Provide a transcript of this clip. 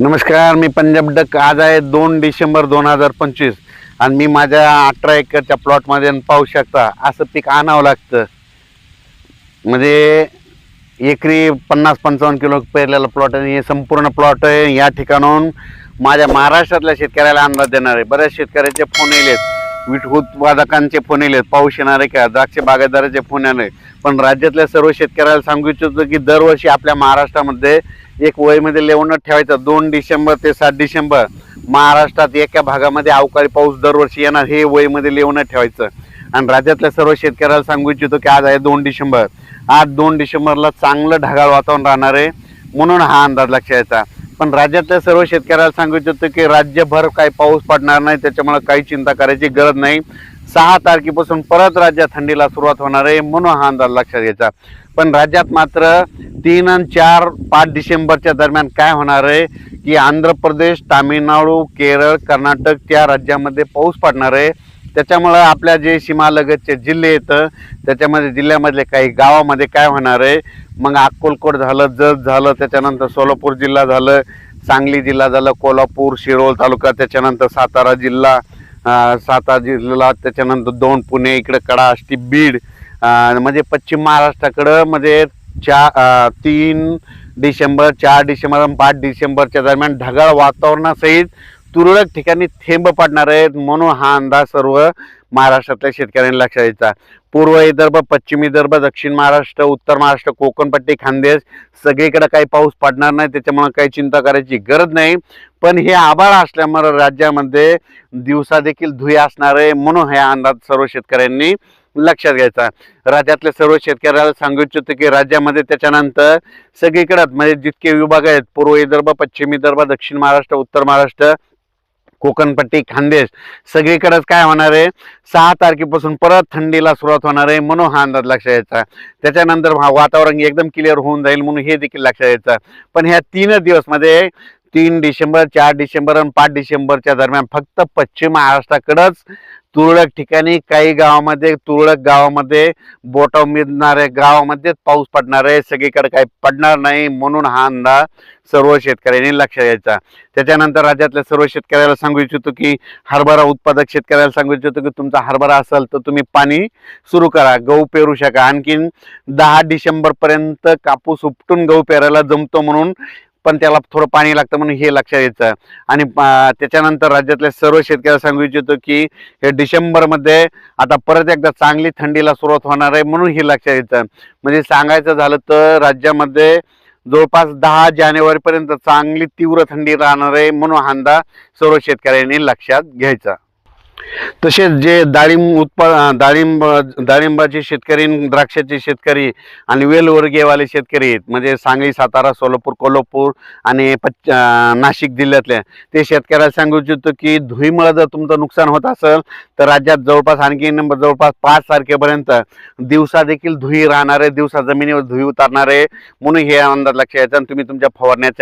नमस्कार मी पंजाब डक. आज आहे दोन डिसेंबर दोन हजार पंचवीस. आणि मी माझ्या अठरा एकरच्या प्लॉटमध्ये पाहू शकता असं पीक आणावं लागतं. म्हणजे एकरी पन्नास पंचावन्न किलो पेरलेला प्लॉट आहे हे संपूर्ण प्लॉट आहे. या ठिकाणाहून माझ्या महाराष्ट्रातल्या शेतकऱ्याला अंदाज देणार आहे बऱ्याच शेतकऱ्याचे फोन येलेत. उत्पादकांचे फोन येलेत पाऊस येणार आहे का? द्राक्ष बागायतदाराचे फोन येणार पण राज्यातल्या सर्व शेतकऱ्याला सांगू इच्छितो की दरवर्षी आपल्या महाराष्ट्रामध्ये एक वयमध्ये लेवणच ठेवायचं. दोन डिसेंबर ते सात डिसेंबर महाराष्ट्रात एका भागामध्ये अवकाळी पाऊस दरवर्षी येणार. हे वयमध्ये लेवणच ठेवायचं. आणि राज्यातल्या सर्व शेतकऱ्याला सांगू इच्छितो की आज आहे दोन डिसेंबर. आज दोन डिसेंबरला चांगलं ढगाळ वातावरण राहणार आहे. म्हणून हा अंदाज लक्षात यायचा पण राज्यातल्या सर्व शेतकऱ्याला सांगू इच्छितो की राज्यभर काही पाऊस पडणार नाही त्याच्यामुळे काही चिंता करायची गरज नाही. सहा तारखेपासून परत राज्यात थंडीला सुरुवात होणार आहे म्हणून हा अंदाज लक्षात घ्यायचा. पण राज्यात मात्र तीन आणि चार पाच डिसेंबरच्या दरम्यान काय होणार आहे की आंध्र प्रदेश तामिळनाडू केरळ कर्नाटक त्या राज्यामध्ये पाऊस पडणार आहे. त्याच्यामुळं आपल्या जे सीमालगतचे जिल्हे येतं त्याच्यामध्ये जिल्ह्यामधले काही गावामध्ये काय होणार आहे? मग अक्कोलकोट झालं जत झालं त्याच्यानंतर सोलापूर जिल्हा झालं सांगली जिल्हा झालं कोल्हापूर शिरोळ तालुका त्याच्यानंतर सातारा जिल्हा सातारा जिल्हा त्याच्यानंतर दोन पुणे इकडं कडा आष्टी बीड म्हणजे पश्चिम महाराष्ट्राकडं म्हणजे चा तीन डिसेंबर चार डिसेंबर आणि पाच डिसेंबरच्या दरम्यान ढगाळ वातावरणासहित तुरळक ठिकाणी थेंब पडणार आहेत म्हणून हा अंदाज सर्व महाराष्ट्रातल्या शेतकऱ्यांनी लक्षात द्यायचा पूर्व विदर्भ पश्चिम विदर्भ दक्षिण महाराष्ट्र उत्तर महाराष्ट्र कोकणपट्टी खानदेश सगळीकडे काही पाऊस पडणार नाही त्याच्यामुळे काही चिंता करायची गरज नाही. पण हे आभाळ असल्यामुळे राज्यामध्ये दिवसा देखील धुई असणार आहे म्हणून हा अंदाज सर्व शेतकऱ्यांनी लक्षात घ्यायचा. राज्यातल्या सर्व शेतकऱ्याला सांगू इच्छितो की राज्यामध्ये त्याच्यानंतर सगळीकडे म्हणजे जितके विभाग आहेत पूर्व विदर्भ पश्चिम विदर्भ दक्षिण महाराष्ट्र उत्तर महाराष्ट्र कोकणपट्टी खानदेश. सगळीकडेच काय होणार आहे? सहा तारखेपासून परत थंडीला सुरुवात होणार आहे. म्हणून हा अंदाज लक्षात यायचा. त्याच्यानंतर हा वातावरण एकदम क्लिअर होऊन जाईल म्हणून हे देखील लक्षात यायचं. पण ह्या तीन दिवसमध्ये तीन डिसेंबर चार डिसेंबर आणि पाच डिसेंबरच्या दरम्यान फक्त पश्चिम महाराष्ट्राकडंच तुरळक ठिकाणी काही गावामध्ये तुरळक गावामध्ये बोटाव मिळणाऱ्या गावामध्येच पाऊस पडणार आहे सगळीकडे काही पडणार नाही म्हणून हा अंदाज सर्व शेतकऱ्यांनी लक्ष द्यायचा त्याच्यानंतर राज्यातल्या सर्व शेतकऱ्याला सांगू इच्छितो की हरभरा उत्पादक शेतकऱ्याला सांगू इच्छितो की तुमचा हरभरा असेल तर तुम्ही पाणी सुरू करा गहू पेरू शका आणखीन दहा डिसेंबरपर्यंत कापूस उपटून गहू पेरायला जमतो म्हणून पण त्याला थोडं पाणी लागतं म्हणून हे लक्षात यायचं आणि त्याच्यानंतर राज्यातल्या सर्व शेतकऱ्याला सांगू इच्छितो की हे डिसेंबरमध्ये आता परत एकदा चांगली थंडीला सुरुवात होणार आहे म्हणून हे लक्षात यायचं म्हणजे सांगायचं झालं तर राज्यामध्ये जवळपास दहा जानेवारीपर्यंत चांगली तीव्र थंडी राहणार आहे म्हणून हा अंदाज सर्व शेतकऱ्यांनी लक्षात घ्यायचा. तसेच जे डाळिंब उत्पा डाळिंब डाळिंबाचे शेतकरी द्राक्षाचे शेतकरी आणि वेलवर्गीयवाले शेतकरी आहेत. म्हणजे सांगली सातारा सोलापूर कोल्हापूर आणि पश्च नाशिक जिल्ह्यातल्या ते शेतकऱ्याला सांगू इच्छितो की धुईमुळं जर तुमचं नुकसान होत असेल तर राज्यात जवळपास आणखी जवळपास पाच तारखेपर्यंत दिवसा देखील धुई राहणार आहे दिवसा जमिनीवर धुई उतारणार आहे म्हणून हे अंदाज लक्षात यायचा आणि तुम्ही तुमच्या फवारण्याच्या